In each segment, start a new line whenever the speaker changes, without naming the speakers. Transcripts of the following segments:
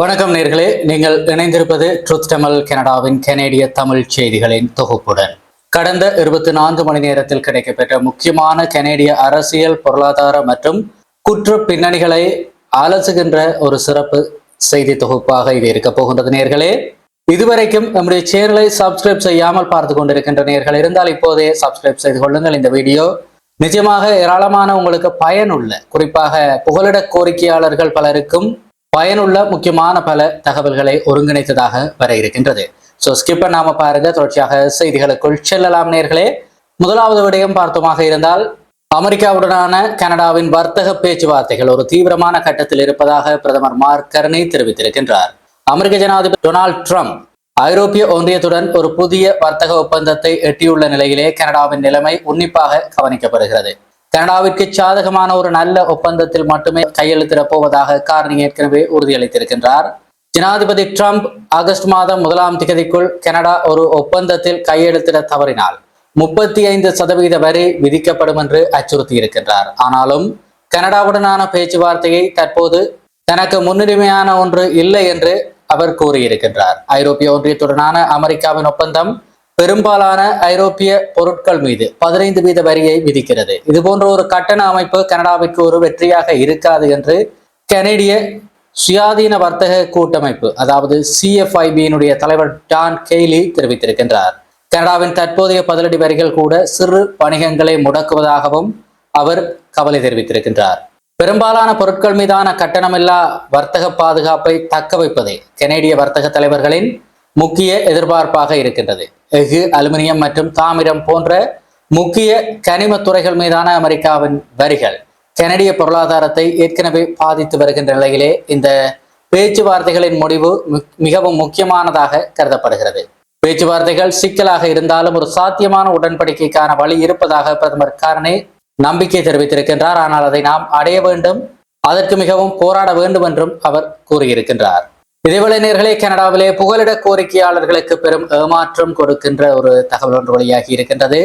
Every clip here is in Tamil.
வணக்கம் நேர்களே. நீங்கள் இணைந்திருப்பது ட்ரூத் தமிழ் கனடாவின் கனேடிய தமிழ் செய்திகளின் தொகுப்புடன். கடந்த இருபத்தி நான்கு மணி நேரத்தில் கிடைக்கப்பெற்ற முக்கியமான கனேடிய அரசியல் பொருளாதார மற்றும் குற்ற பின்னணிகளை அலசுகின்ற ஒரு சிறப்பு செய்தி தொகுப்பாக இது இருக்க போகின்றது நேர்களே. இதுவரைக்கும் நம்முடைய சேனலை சப்ஸ்கிரைப் செய்யாமல் பார்த்து கொண்டிருக்கின்ற நேர்கள் இருந்தால் இப்போதே சப்ஸ்கிரைப் செய்து கொள்ளுங்கள். இந்த வீடியோ நிச்சயமாக ஏராளமான உங்களுக்கு பயனுள்ள குறிப்பாக புகலிட கோரிக்கையாளர்கள் பலருக்கும் பயனுள்ள முக்கியமான பல தகவல்களை ஒருங்கிணைத்ததாக வர இருக்கின்றது. ஸோ ஸ்கிப் நாம பாருங்க. தொடர்ச்சியாக செய்திகளுக்குள் செல்லலாம் நேர்களே. முதலாவது விடயம் பார்த்தோமாக இருந்தால் அமெரிக்காவுடனான கனடாவின் வர்த்தக பேச்சுவார்த்தைகள் ஒரு தீவிரமான கட்டத்தில் இருப்பதாக பிரதமர் மார்க் கர்னி தெரிவித்திருக்கின்றார். அமெரிக்க ஜனாதிபதி டொனால்ட் ட்ரம்ப் ஐரோப்பிய ஒன்றியத்துடன் ஒரு புதிய வர்த்தக ஒப்பந்தத்தை எட்டியுள்ள நிலையிலே கனடாவின் நிலைமை உன்னிப்பாக கவனிக்கப்படுகிறது. கனடாவிற்கு சாதகமான ஒரு நல்ல ஒப்பந்தத்தில் மட்டுமே கையெழுத்திடப் போவதாக கார்னி ஏற்கனவே உறுதியளித்திருக்கின்றார். ஜனாதிபதி ட்ரம்ப் ஆகஸ்ட் மாதம் முதலாம் திகதிக்குள் கனடா ஒரு ஒப்பந்தத்தில் கையெழுத்திட தவறினால் முப்பத்தி ஐந்து சதவீத வரி விதிக்கப்படும் என்று அச்சுறுத்தியிருக்கின்றார். ஆனாலும் கனடாவுடனான பேச்சுவார்த்தையை தற்போது தனக்கு முன்னுரிமையான ஒன்று இல்லை என்று அவர் கூறியிருக்கின்றார். ஐரோப்பிய ஒன்றியத்துடனான அமெரிக்காவின் ஒப்பந்தம் பெரும்பாலான ஐரோப்பிய பொருட்கள் மீது பதினைந்து வீத வரியை விதிக்கிறது. இது போன்ற ஒரு கட்டண அமைப்பு கனடாவிற்கு ஒரு வெற்றியாக இருக்காது என்று கனேடிய சுயாதீன வர்த்தக கூட்டமைப்பு அதாவது சிஎஃப்ஐபியினுடைய தலைவர் டான் கெய்லி தெரிவித்திருக்கின்றார். கனடாவின் தற்போதைய பதிலடி வரிகள் கூட சிறு வணிகங்களை முடக்குவதாகவும் அவர் கவலை தெரிவித்திருக்கின்றார். பெரும்பாலான பொருட்கள் மீதான கட்டணமில்லா வர்த்தக பாதுகாப்பை தக்க வைப்பதே கனேடிய வர்த்தக தலைவர்களின் முக்கிய எதிர்பார்ப்பாக இருக்கின்றது. எஃகு அலுமினியம் மற்றும் தாமிரம் போன்ற முக்கிய கனிம துறைகள் மீதான அமெரிக்காவின் வரிகள் கனடிய பொருளாதாரத்தை ஏற்கனவே பாதித்து வருகின்ற நிலையிலே இந்த பேச்சுவார்த்தைகளின் முடிவு மிகவும் முக்கியமானதாக கருதப்படுகிறது. பேச்சுவார்த்தைகள் சிக்கலாக இருந்தாலும் ஒரு சாத்தியமான உடன்படிக்கைக்கான வழி இருப்பதாக பிரதமர் காரணே நம்பிக்கை தெரிவித்திருக்கின்றார். ஆனால் அதை நாம் அடைய வேண்டும் அதற்கு மிகவும் போராட வேண்டும் என்றும் அவர் கூறியிருக்கின்றார். இதேவேளை நேர்களே கனடாவிலே புகலிட கோரிக்கையாளர்களுக்கு பெரும் ஏமாற்றம் கொடுக்கின்ற ஒரு தகவல் ஒன்று வழியாகி இருக்கின்றது.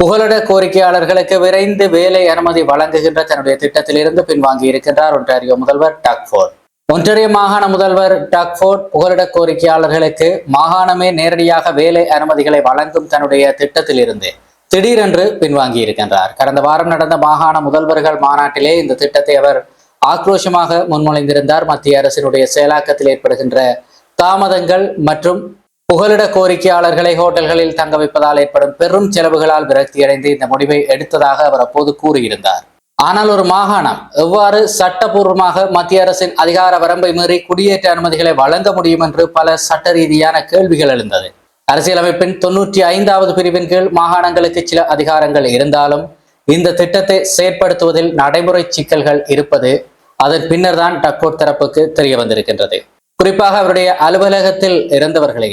புகலிட கோரிக்கையாளர்களுக்கு விரைந்து வேலை அனுமதி வழங்குகின்ற தன்னுடைய திட்டத்திலிருந்து பின்வாங்கி இருக்கின்றார் ஒன்றாரியோ முதல்வர் டாக்ஃபோர்ட் ஒன்றிய மாகாண முதல்வர் டாக்ஃபோர்ட் புகலிட கோரிக்கையாளர்களுக்கு மாகாணமே நேரடியாக வேலை அனுமதிகளை வழங்கும் தன்னுடைய திட்டத்திலிருந்து திடீரென்று பின்வாங்கி இருக்கின்றார். கடந்த வாரம் நடந்த மாகாண முதல்வர்கள் மாநாட்டிலே இந்த திட்டத்தை அவர் ஆக்ரோஷமாக முன்மொழிந்திருந்தார். மத்திய அரசினுடைய செயலாக்கத்தில் ஏற்படுகின்ற தாமதங்கள் மற்றும் புகலிட கோரிக்கையாளர்களை ஹோட்டல்களில் தங்க வைப்பதால் ஏற்படும் பெரும் செலவுகளால் விரக்தியடைந்து இந்த முடிவை எடுத்ததாக அவர் அப்போது கூறியிருந்தார். ஆனால் ஒரு மாகாணம் எவ்வாறு சட்டபூர்வமாக மத்திய அரசின் அதிகார வரம்பை மீறி குடியேற்ற அனுமதிகளை வழங்க முடியும் என்று பல சட்ட ரீதியான கேள்விகள் எழுந்தது. அரசியலமைப்பின் தொன்னூற்றி ஐந்தாவது பிரிவின் கீழ் மாகாணங்களுக்கு சில அதிகாரங்கள் இருந்தாலும் இந்த திட்டத்தை செயற்படுத்துவதில் நடைமுறை சிக்கல்கள் இருப்பது அதன் பின்னர் தான் டக்கோட் தரப்புக்கு தெரிய வந்திருக்கின்றது. குறிப்பாக அவருடைய அலுவலகத்தில் இருந்தவர்களே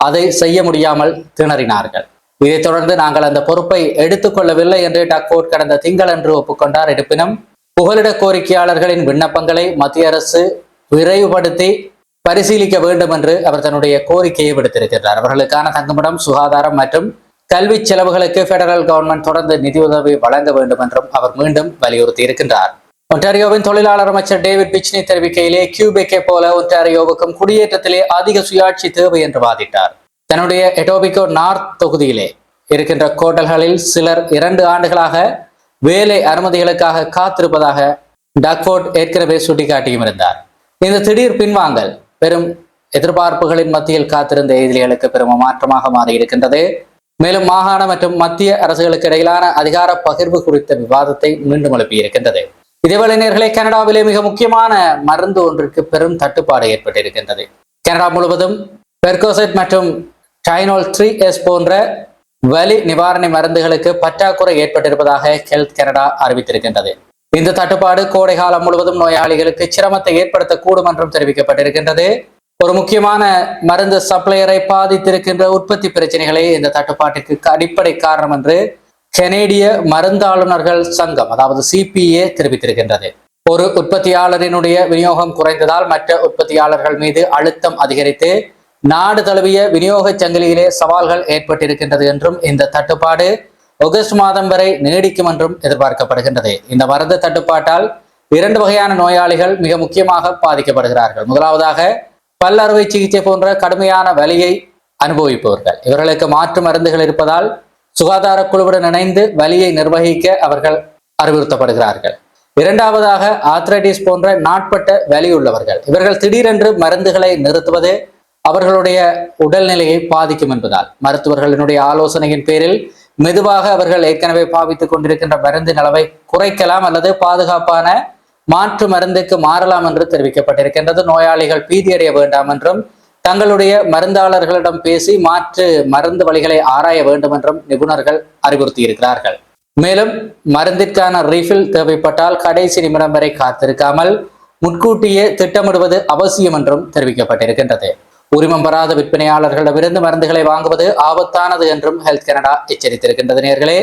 அதை செய்ய முடியாமல் திணறினார்கள். இதைத் தொடர்ந்து நாங்கள் அந்த பொறுப்பை எடுத்துக்கொள்ளவில்லை என்று டக்கோட் கடந்த திங்களன்று ஒப்புக்கொண்டார். இருப்பினும் புகலிட கோரிக்கையாளர்களின் விண்ணப்பங்களை மத்திய அரசு விரைவுபடுத்தி பரிசீலிக்க வேண்டும் என்று அவர் தன்னுடைய கோரிக்கையை விடுத்திருக்கிறார். அவர்களுக்கான தங்குமிடம் சுகாதாரம் மற்றும் கல்வி செலவுகளுக்கு பெடரல் கவர்மெண்ட் தொடர்ந்து நிதியுதவி வழங்க வேண்டும் என்றும் அவர் மீண்டும் வலியுறுத்தி இருக்கின்றார் ஒன்டாரியோவின் தொழிலாளர் அமைச்சர் டேவிட் பிச்னி தெரிவிக்கையிலே கியூபெக்கை போல ஒன்டாரியோவுக்கும் குடியேற்றத்திலே அதிக சுயாட்சி தேவை என்று வாதிட்டார். தன்னுடைய எட்டோபிகோ நார்த் தொகுதியிலே இருக்கின்ற கோட்டல்களில் சிலர் இரண்டு ஆண்டுகளாக வேலை அனுமதிகளுக்காக காத்திருப்பதாக டக்ஃபோர்ட் ஏற்கனவே சுட்டிக்காட்டியும் இருந்தார். இந்த திடீர் பின்வாங்கல் பெரும் எதிர்பார்ப்புகளின் மத்தியில் காத்திருந்த எதிரிகளுக்கு பெரும் மாற்றமாக மாறி இருக்கின்றது மேலும் மாகாண மற்றும் மத்திய அரசுகளுக்கு இடையிலான அதிகார பகிர்வு குறித்த விவாதத்தை மீண்டும் எழுப்பியிருக்கின்றது. இதேவேளை நேர்களை கனடாவிலே மிக முக்கியமான மருந்து ஒன்றுக்கு பெரும் தட்டுப்பாடு ஏற்பட்டிருக்கின்றது. கனடா முழுவதும் பெர்கோசைட் மற்றும் டைனோல் த்ரீ எஸ் போன்ற வலி நிவாரண மருந்துகளுக்கு பற்றாக்குறை ஏற்பட்டிருப்பதாக ஹெல்த் கனடா அறிவித்திருக்கின்றது. இந்த தட்டுப்பாடு கோடை காலம் முழுவதும் நோயாளிகளுக்கு சிரமத்தை ஏற்படுத்தக்கூடும் என்றும் தெரிவிக்கப்பட்டிருக்கின்றது. ஒரு முக்கியமான மருந்து சப்ளையரை பாதித்திருக்கின்ற உற்பத்தி பிரச்சனைகளே இந்த தட்டுப்பாட்டிற்கு அடிப்படை காரணம் என்று கெனேடிய மருந்தாளுநர்கள் சங்கம் அதாவது சிபிஏ தெரிவித்திருக்கின்றது. ஒரு உற்பத்தியாளரினுடைய விநியோகம் குறைந்ததால் மற்ற உற்பத்தியாளர்கள் மீது அழுத்தம் அதிகரித்து நாடு தழுவிய விநியோக சங்கிலியிலே சவால்கள் ஏற்பட்டிருக்கின்றது என்றும் இந்த தட்டுப்பாடு ஆகஸ்ட் மாதம் வரை நீடிக்கும் என்றும் எதிர்பார்க்கப்படுகின்றது. இந்த மருந்து தட்டுப்பாட்டால் இரண்டு வகையான நோயாளிகள் மிக முக்கியமாக பாதிக்கப்படுகிறார்கள். முதலாவதாக பல்லறுவை சிகிச்சை போன்ற கடுமையான வலியை அனுபவிப்பவர்கள். இவர்களுக்கு மாற்று மருந்துகள் இருப்பதால் சுகாதார குழுவுடன் இணைந்து வலியை நிர்வகிக்க அவர்கள் அறிவுறுத்தப்படுகிறார்கள். இரண்டாவதாக ஆத்ரைட்டிஸ் போன்ற நாட்பட்ட வலி உள்ளவர்கள். இவர்கள் திடீரென்று மருந்துகளை நிறுத்துவது அவர்களுடைய உடல்நிலையை பாதிக்கும் என்பதால். மருத்துவர்களினுடைய ஆலோசனையின் பேரில் மெதுவாக அவர்கள் ஏற்கனவே பாவித்துக் கொண்டிருக்கின்ற மருந்து அளவை குறைக்கலாம் அல்லது பாதுகாப்பான மாற்று மருந்துக்கு மாறலாம் என்று தெரிவிக்கப்பட்டிருக்கின்றது. நோயாளிகள் பீதியடைய வேண்டாம் என்றும் தங்களுடைய மருந்தாளர்களிடம் பேசி மாற்று மருந்து வழிகளை ஆராய வேண்டும் என்றும் நிபுணர்கள் அறிவுறுத்தியிருக்கிறார்கள். மேலும் மருந்திற்கான ரீஃபில் தேவைப்பட்டால் கடைசி நிமிடம் வரை காத்திருக்காமல் முன்கூட்டியே திட்டமிடுவது அவசியம் என்றும் தெரிவிக்கப்பட்டிருக்கின்றது. உரிமம் பெறாத விற்பனையாளர்களிடமிருந்து மருந்துகளை வாங்குவது ஆபத்தானது என்றும் ஹெல்த் கனடா எச்சரித்திருக்கின்றது நேர்களே.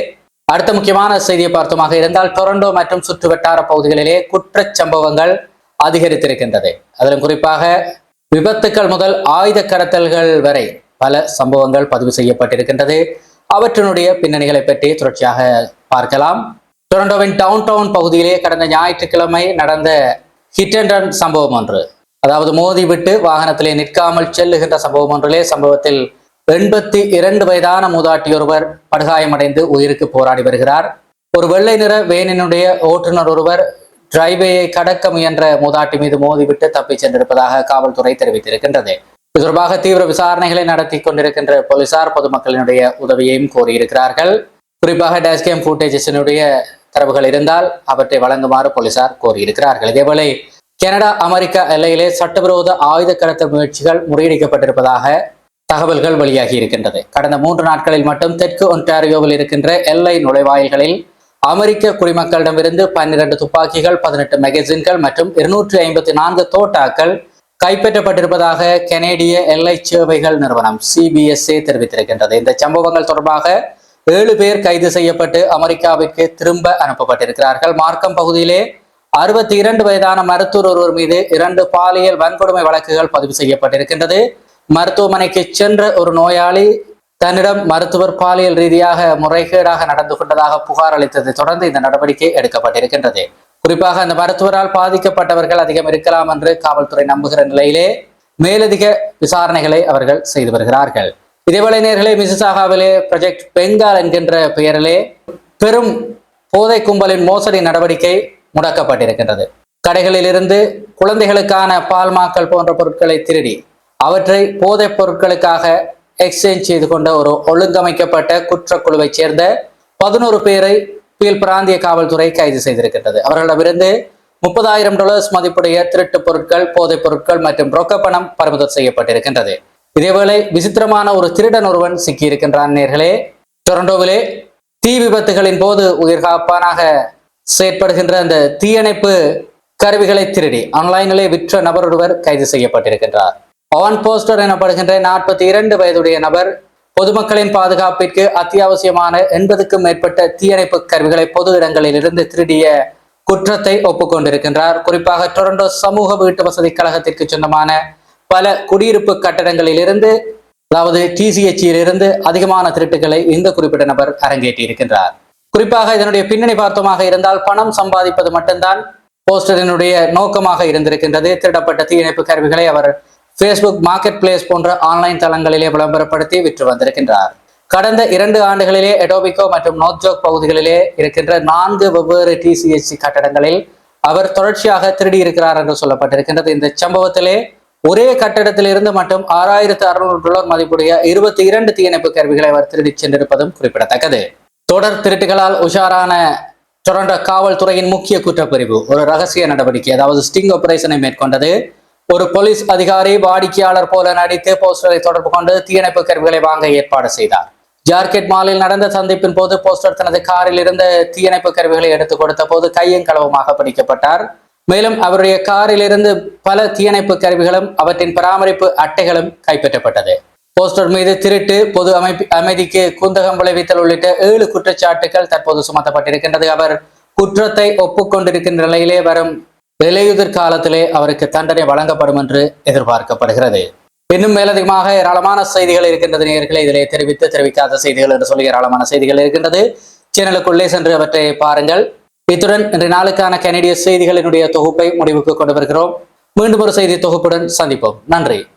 அடுத்த முக்கியமான செய்தியை பார்த்தோமாக இருந்தால் டொரண்டோ மற்றும் சுற்றுவட்டார பகுதிகளிலே குற்றச் சம்பவங்கள் அதிகரித்திருக்கின்றது. அதிலும் குறிப்பாக விபத்துக்கள் முதல் ஆயுத கடத்தல்கள் வரை பல சம்பவங்கள் பதிவு செய்யப்பட்டிருக்கின்றது. அவற்றினுடைய பின்னணிகளை பற்றி தொடர்ச்சியாக பார்க்கலாம். டொரண்டோவின் டவுன் டவுன் பகுதியிலே கடந்த ஞாயிற்றுக்கிழமை நடந்த ஹிட் அண்ட் ரன் சம்பவம் ஒன்று. அதாவது மோதிவிட்டு வாகனத்திலே நிற்காமல் செல்லுகின்ற சம்பவம் ஒன்றிலே சம்பவத்தில் எண்பத்தி இரண்டு வயதான மூதாட்டி ஒருவர் படுகாயமடைந்து உயிருக்கு போராடி வருகிறார். ஒரு வெள்ளை நிற வேனினுடைய ஓட்டுநர் ஒருவர் டிரைவேயை கடக்க முயன்ற மூதாட்டி மீது மோதிவிட்டு தப்பிச் சென்றிருப்பதாக காவல்துறை தெரிவித்திருக்கின்றது. இது தொடர்பாக தீவிர விசாரணைகளை நடத்தி கொண்டிருக்கின்ற போலீசார் பொதுமக்களினுடைய உதவியையும் கோரியிருக்கிறார்கள். குறிப்பாக டேஸ்கேம் ஃபுட்டேஜஸினுடைய தரவுகள் இருந்தால் அவற்றை வழங்குமாறு போலீசார் கோரியிருக்கிறார்கள். இதேவேளை கனடா அமெரிக்கா எல்லையிலே சட்டவிரோத ஆயுத கடத்தல் முயற்சிகள் முறியடிக்கப்பட்டிருப்பதாக தகவல்கள் வெளியாகி இருக்கின்றது. கடந்த மூன்று நாட்களில் மட்டும் தெற்கு ஒன்டாரியோவில் இருக்கின்ற எல்லை நுழைவாயில்களில் அமெரிக்க குடிமக்களிடமிருந்து பன்னிரண்டு துப்பாக்கிகள் பதினெட்டு மெகசின்கள் மற்றும் இருநூற்றி ஐம்பத்தி நான்கு தோட்டாக்கள் கைப்பற்றப்பட்டிருப்பதாக கனேடிய எல்லை சேவைகள் நிறுவனம் சிபிஎஸ்ஏ தெரிவித்திருக்கின்றது. இந்த சம்பவங்கள் தொடர்பாக ஏழு பேர் கைது செய்யப்பட்டு அமெரிக்காவிற்கு திரும்ப அனுப்பப்பட்டிருக்கிறார்கள். மார்க்கம் பகுதியிலே அறுபத்தி இரண்டு வயதான மருத்துவர் ஒருவர் மீது இரண்டு பாலியல் வன்கொடுமை வழக்குகள் பதிவு செய்யப்பட்டிருக்கின்றது. மருத்துவமனைக்கு சென்ற ஒரு நோயாளி தன்னிடம் மருத்துவர் பாலியல் ரீதியாக முறைகேடாக நடந்து கொண்டதாக புகார் அளித்ததை தொடர்ந்து இந்த நடவடிக்கை எடுக்கப்பட்டிருக்கின்றது. குறிப்பாக அந்த மருத்துவரால் பாதிக்கப்பட்டவர்கள் அதிகம் இருக்கலாம் என்று காவல்துறை நம்புகிற நிலையிலே மேலதிக விசாரணைகளை அவர்கள் செய்து வருகிறார்கள். இதேவேளை நேர்களே மிசிசாகாவிலே ப்ரொஜெக்ட் பெங்கால் என்கின்ற பெயரிலே பெரும் போதை கும்பலின் மோசடி நடவடிக்கை முடக்கப்பட்டிருக்கின்றது. கடைகளில் இருந்து குழந்தைகளுக்கான பால்மாக்கள் போன்ற பொருட்களை திருடி அவற்றை போதைப் பொருட்களுக்காக எக்ஸ்சேஞ்ச் செய்து கொண்ட ஒரு ஒழுங்கமைக்கப்பட்ட குற்றக்குழுவைச் சேர்ந்த பதினோரு பேரை பீல் பிராந்திய காவல்துறை கைது செய்திருக்கின்றது. அவர்களிடமிருந்து முப்பதாயிரம் டாலர்ஸ் மதிப்புடைய திருட்டு பொருட்கள் போதைப் பொருட்கள் மற்றும் ரொக்க பணம் பறிமுதல் செய்யப்பட்டிருக்கின்றது. இதேவேளை விசித்திரமான ஒரு திருடன் ஒருவன் சிக்கியிருக்கின்றான் நேர்களே. டொரண்டோவிலே தீ விபத்துகளின் போது உயிர்காப்பானாக செயற்படுகின்ற அந்த தீயணைப்பு கருவிகளை திருடி ஆன்லைனிலே விற்ற நபர் ஒருவர் கைது செய்யப்பட்டிருக்கின்றார். ஆன் போஸ்டர் எனப்படுகின்ற நாற்பத்தி இரண்டு வயதுடைய நபர் பொதுமக்களின் பாதுகாப்பிற்கு அத்தியாவசியமான எண்பதுக்கும் மேற்பட்ட தீயணைப்பு கருவிகளை பொது இடங்களில் இருந்து திருடிய குற்றத்தை ஒப்புக்கொண்டிருக்கின்றார். குறிப்பாக டொரண்டோ சமூக வீட்டு வசதி கழகத்திற்கு சொந்தமான பல குடியிருப்பு கட்டடங்களில் இருந்து அதாவது டிசிஎச்சியில் இருந்து அதிகமான திருட்டுகளை இந்த குறிப்பிட்ட நபர் அரங்கேற்றியிருக்கின்றார். குறிப்பாக இதனுடைய பின்னணி பார்த்தமாக இருந்தால் பணம் சம்பாதிப்பது மட்டும்தான் போஸ்டரினுடைய நோக்கமாக இருந்திருக்கின்றது. திருடப்பட்ட தீயணைப்பு கருவிகளை அவர் ஃபேஸ்புக் மார்க்கெட் பிளேஸ் போன்ற ஆன்லைன் தளங்களிலே விளம்பரப்படுத்தி விற்று வந்திருக்கின்றார். கடந்த இரண்டு ஆண்டுகளிலே எடோபிகோ மற்றும் நோத்ஜோக் பகுதிகளிலே இருக்கின்ற நான்கு வெவ்வேறு டிசிஎஸ்சி கட்டடங்களில் அவர் தொடர்ச்சியாக திருடி இருக்கிறார் என்று சொல்லப்பட்டிருக்கின்றது. இந்த சம்பவத்திலே ஒரே கட்டடத்திலிருந்து மட்டும் ஆறாயிரத்து அறுநூறு டாலர் மதிப்புடைய இருபத்தி இரண்டு தீயணைப்பு கருவிகளை அவர் திருடிச் சென்றிருப்பதும் குறிப்பிடத்தக்கது. தொடர் திருட்டுகளால் உஷாரான டொரண்டோ காவல்துறையின் முக்கிய குற்றப்பிரிவு. ஒரு ரகசிய நடவடிக்கை அதாவது ஸ்டிங் ஆபரேஷனை மேற்கொண்டது. ஒரு போலீஸ் அதிகாரி வாடிக்கையாளர் போல நடித்து போஸ்டரை தொடர்பு கொண்டு தீயணைப்பு கருவிகளை வாங்க ஏற்பாடு செய்தார். ஜார்கெட் மாலில் நடந்த சந்திப்பின் போது போஸ்டர் தனது காரில் இருந்த தீயணைப்பு கருவிகளை எடுத்துக் கொடுத்த போது கையும் களவுமாக பிடிக்கப்பட்டார். மேலும் அவருடைய காரில் இருந்து பல தீயணைப்பு கருவிகளும் அவற்றின் பராமரிப்பு அட்டைகளும் கைப்பற்றப்பட்டது. போஸ்டர் மீது திருட்டு பொது அமைப்பு அமைதிக்கு குந்தகம் விளைவித்தல் உள்ளிட்ட ஏழு குற்றச்சாட்டுகள் தற்போது சுமத்தப்பட்டிருக்கின்றது. அவர் குற்றத்தை ஒப்புக்கொண்டிருக்கின்ற நிலையிலே வரும் இலையுதிர் காலத்திலே அவருக்கு தண்டனை வழங்கப்படும் என்று எதிர்பார்க்கப்படுகிறது. இன்னும் மேலதிகமாக ஏராளமான செய்திகள் இருக்கின்றது நேர்களை இதிலே தெரிவித்து தெரிவிக்காத செய்திகள் என்று சொல்லி ஏராளமான செய்திகள் இருக்கின்றது. சேனலுக்குள்ளே சென்று அவற்றை பாருங்கள். இத்துடன் இன்று நாளுக்கான கனடிய செய்திகளினுடைய தொகுப்பை முடிவுக்கு கொண்டு வருகிறோம். மீண்டும் ஒரு செய்தி தொகுப்புடன் சந்திப்போம். நன்றி.